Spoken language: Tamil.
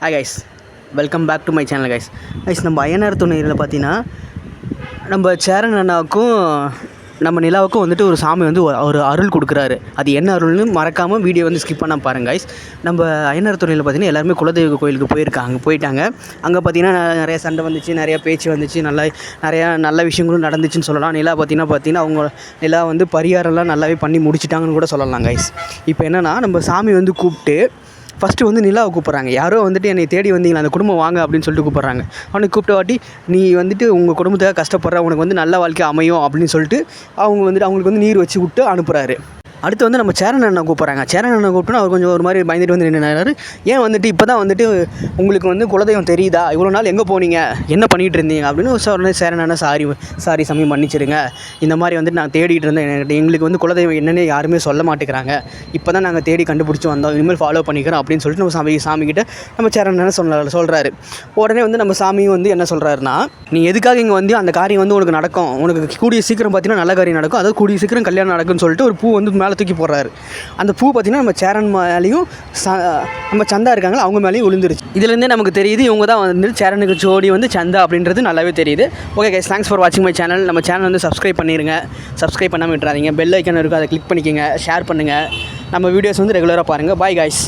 Hi guys welcome back to my channel guys guys நம்ம அய்யனார் துணையில் பார்த்தீங்கன்னா நம்ம சேரன் அண்ணாவுக்கும் நம்ம நிலாவுக்கும் வந்துட்டு ஒரு சாமி வந்து ஒரு- அருள் கொடுக்குறாரு. அது என்ன அருள்னு மறக்காமல் வீடியோ வந்து ஸ்கிப் பண்ண பாருங்க கைஸ் நம்ம அயனார் துணையில் பார்த்தீங்கன்னா எல்லாருமே குலதெய்வ கோயிலுக்கு போயிருக்காங்க போயிட்டாங்க. அங்கே பார்த்தீங்கன்னா நிறைய சண்டை வந்துச்சு நிறைய பேச்சு வந்துச்சு நல்லா நிறையா நல்ல விஷயங்களும் நடந்துச்சுன்னு சொல்லலாம். நிலா பார்த்தீங்கன்னா பார்த்தீங்கன்னா அவங்க நிலா வந்து பரிகாரம்லாம் நல்லாவே பண்ணி முடிச்சிட்டாங்கன்னு கூட சொல்லலாம் கைஸ் இப்போ என்னென்னா நம்ம சாமி வந்து கூப்பிட்டு ஃபஸ்ட்டு வந்து நிலாவை கூப்பிட்றாங்க. யாரோ வந்துட்டு என்னை தேடி வந்தீங்களா? அந்த குடும்பம் வாங்க அப்படின்னு சொல்லிட்டு கூப்பிட்றாங்க. அவனுக்கு கூப்பிட்ட வாட்டி நீ வந்துட்டு உங்கள் குடும்பத்துக்காக கஷ்டப்படுற உனக்கு வந்து நல்ல வாழ்க்கை அமையும் அப்படின்னு சொல்லிட்டு அவங்க வந்துட்டு அவங்களுக்கு வந்து நீர் வச்சு விட்டு அனுப்புகிறாரு அடுத்து வந்து நம்ம சேரன் அண்ணன் கூப்பிட்றாங்க. சேரன் அண்ணன் கூப்பிட்டோன்னா அவர் கொஞ்சம் ஒரு மாதிரி பயந்துட்டு வந்து நின்றுனாரு ஏன் வந்துட்டு இப்போ தான் வந்துட்டு உங்களுக்கு வந்து குலதெய்வம் தெரியுதா? இவ்வளோ நாள் எங்கே போனீங்க? என்ன பண்ணிகிட்டு இருந்தீங்க? அப்படின்னு உடனே சேரன் அண்ணன் சாரி சாரி சாமி மன்னிச்சிருங்க. இந்த மாதிரி வந்துட்டு நான் தேடிட்டு இருந்தேன் என்கிட்ட எங்களுக்கு வந்து குலதெய்வம் என்னன்னு யாருமே சொல்ல மாட்டேங்கிறாங்க. இப்போ தான் நாங்கள் தேடி கண்டுபிடிச்சி வந்தோம். இனிமேல் ஃபாலோ பண்ணிக்கிறோம். அப்படின்னு சொல்லிட்டு நம்ம சாமி சாமிக்கிட்ட நம்ம சேரன் அண்ணன் சொன்ன சொல்கிறாரு உடனே வந்து நம்ம சாமியும் வந்து என்ன சொல்கிறாருன்னா நீ எதுக்காக இங்கே வந்து அந்த காரியம் வந்து உனக்கு நடக்கும்? உனக்கு கூடிய சீக்கிரம் பார்த்தீங்கன்னா நல்ல காரியம் நடக்கும். அதாவது கூடிய சீக்கிரம் கல்யாணம் நடக்கும்னு சொல்லிட்டு ஒரு பூ வந்து மேலே தூக்கி போடுறாரு. அந்த பூ பார்த்தீங்கன்னா நம்ம சேரன் மேலேயும் ச நம்ம சந்தா இருக்காங்களா அவங்க மேலேயும் விழுந்துருச்சு. இதுலேருந்தே நமக்கு தெரியுது இவங்க தான் வந்து சேரனுக்கு ஜோடி வந்து சந்தா அப்படின்றது நல்லாவே தெரியுது. ஓகே கைஸ் தேங்க்ஸ் ஃபார் வாட்சிங் மை சேனல் நம்ம சேனல் வந்து சப்ஸ்கிரைப் பண்ணிடுங்க சப்ஸ்கிரைப் பண்ணாமல் விட்டுறாதீங்க. பெல் ஐக்கன் இருக்கும் அதை கிளிக் பண்ணிக்கோங்க. ஷேர் பண்ணுங்கள் நம்ம வீடியோஸ் வந்து ரெகுலராக பாருங்கள் பாய் காய்ஸ்